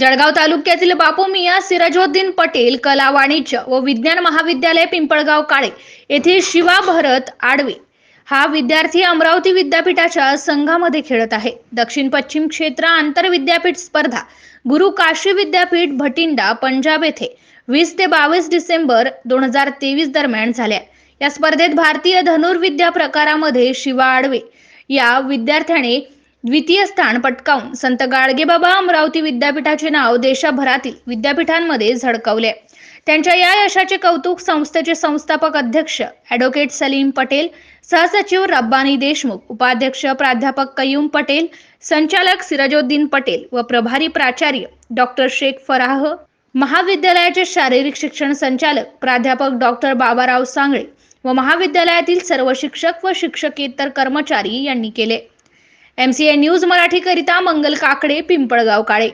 जळगाव तालुक्यातील बापू मिया सिरजोद्दीन पटेल कला वाणिज्य व विज्ञान महाविद्यालय पिंपळगाव काळे येथे शिवा भरत आडवे हा विद्यार्थी अमरावती विद्यापीठाच्या संघामध्ये खेळत आहे. दक्षिण पश्चिम क्षेत्र आंतर विद्यापीठ स्पर्धा गुरु काशी विद्यापीठ भटिंडा पंजाब येथे वीस ते बावीस डिसेंबर दोन हजार तेवीस दरम्यान झाल्या. या स्पर्धेत भारतीय धनुर्विद्या प्रकारामध्ये शिवा आडवे या विद्यार्थ्याने द्वितीय स्थान पटकावून संत गाडगेबाबा अमरावती विद्यापीठाचे नाव देशभरातील विद्यापीठांमध्ये झडकवले त्यांच्या या यशाचे कौतुक संस्थेचे संस्थापक अध्यक्ष ॲडव्होकेट सलीम पटेल सहसचिव रब्बानी देशमुख उपाध्यक्ष प्राध्यापक कयूम पटेल संचालक सिरजोद्दीन पटेल व प्रभारी प्राचार्य डॉक्टर शेख फराह महाविद्यालयाचे शारीरिक शिक्षण संचालक प्राध्यापक डॉक्टर बाबाराव सांगळे व महाविद्यालयातील सर्व शिक्षक व शिक्षकेतर कर्मचारी यांनी केले. एम सी ए न्यूज मराठीकरिता मंगल काकडे पिंपळगाव काळे.